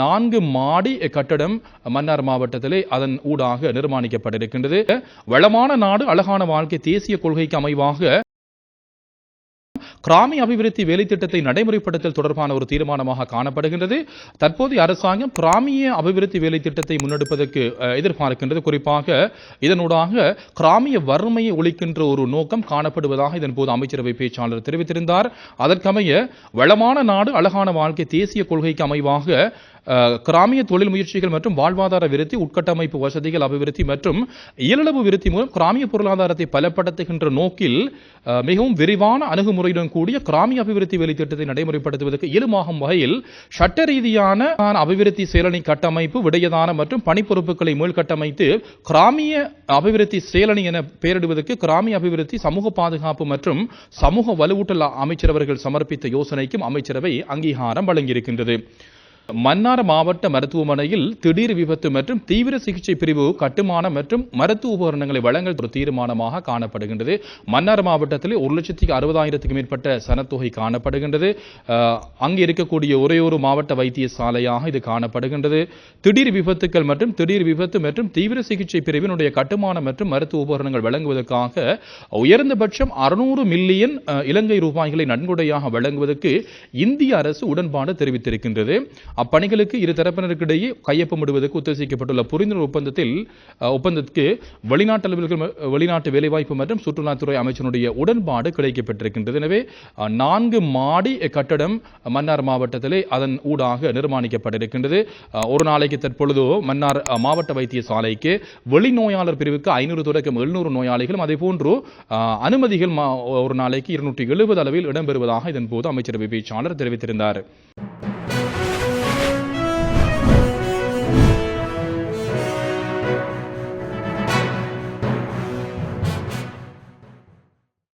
நான்கு மாடி கட்டடம் மன்னார் மாவட்டத்திலே அதன் ஊடாக நிர்மாணிக்கப்பட்டிருக்கின்றது. வளமான நாடு அழகான வாழ்க்கை தேசிய கொள்கைக்கு அமைவாக கிராமிய அபிவிருத்தி வேலைத்திட்டத்தை நடைமுறைப்படுத்தல் தொடர்பான ஒரு தீர்மானமாக காணப்படுகின்றது. தற்போதைய அரசாங்கம் கிராமிய அபிவிருத்தி வேலைத்திட்டத்தை முன்னெடுப்பதற்கு எதிர்பார்க்கின்றது. குறிப்பாக இதனூடாக கிராமிய வறுமையை ஒழிக்கின்ற ஒரு நோக்கம் காணப்படுவதாக இதன் போது அமைச்சரவை பேச்சாளர் தெரிவித்திருந்தார். அதற்கமைய வளமான நாடு அழகான வாழ்க்கை தேசிய கொள்கைக்கு அமைவாக கிராமிய தொழில் முயற்சிகள் மற்றும் வாழ்வாதார விருத்தி உட்கட்டமைப்பு வசதிகள் அபிவிருத்தி மற்றும் இயலளவு விருத்தி மூலம் கிராமிய பொருளாதாரத்தை பலப்படுத்துகின்ற நோக்கில் மிகவும் விரிவான அணுகுமுறையுடன் கூடிய கிராமிய அபிவிருத்தி வேலை திட்டத்தை நடைமுறைப்படுத்துவதற்கு இயலுமாகும் வகையில் சட்ட ரீதியான அபிவிருத்தி செயலணி கட்டமைப்பு விடயதான மற்றும் பணிப்பொறுப்புகளை மீள்கட்டமைத்து கிராமிய அபிவிருத்தி செயலணி என பெயரிடுவதற்கு கிராமிய அபிவிருத்தி சமூக பாதுகாப்பு மற்றும் சமூக வலுவூட்டல் அமைச்சரவர்கள் சமர்ப்பித்த யோசனைக்கும் அமைச்சரவை அங்கீகாரம் வழங்கியிருக்கின்றது. மன்னார் மாவட்ட மருத்துவமனையில் திடீர் விபத்து மற்றும் தீவிர சிகிச்சை பிரிவு கட்டுமானம் மற்றும் மருத்துவ உபகரணங்களை வழங்கல் ஒரு தீர்மானமாக காணப்படுகின்றது. மன்னார் மாவட்டத்தில் ஒரு லட்சத்தி அறுபதாயிரத்துக்கு மேற்பட்ட சனத்தொகை காணப்படுகின்றது. அங்கு இருக்கக்கூடிய ஒரே ஒரு மாவட்ட வைத்தியசாலையாக இது காணப்படுகின்றது. திடீர் விபத்துக்கள் மற்றும் திடீர் விபத்து மற்றும் தீவிர சிகிச்சை பிரிவினுடைய கட்டுமானம் மற்றும் மருத்துவ உபகரணங்கள் வழங்குவதற்காக உயர்ந்தபட்சம் அறுநூறு மில்லியன் இலங்கை ரூபாய்களை நன்கொடையாக வழங்குவதற்கு இந்திய அரசு உடன்பாடு தெரிவித்திருக்கின்றது. அப்பணிகளுக்கு இரு தரப்பினருக்கிடையே கையொப்பமிடுவதற்கு உத்தேசிக்கப்பட்டுள்ள புரிந்துணர்வு ஒப்பந்தத்தில் ஒப்பந்தத்துக்கு வெளிநாட்டு அலுவலர்கள் வெளிநாட்டு வேலைவாய்ப்பு மற்றும் சுற்றுலாத்துறை அமைச்சனுடைய உடன்பாடு கிடைக்கப்பட்டிருக்கின்றது. எனவே நான்கு மாடி கட்டடம் மன்னார் மாவட்டத்திலே அதன் ஊடாக நிர்மாணிக்கப்பட்டிருக்கின்றது. ஒரு நாளைக்கு தற்பொழுது மன்னார் மாவட்ட வைத்தியசாலைக்கு வெளிநோயாளர் பிரிவுக்கு ஐநூறு தொடக்கம் எழுநூறு நோயாளிகளும் அதே போன்று அனுமதிகள் மா- ஒரு நாளைக்கு இருநூற்றி எழுபது அளவில் இடம்பெறுவதாக இதன் போது அமைச்சரவை பேச்சாளர் தெரிவித்திருந்தார்.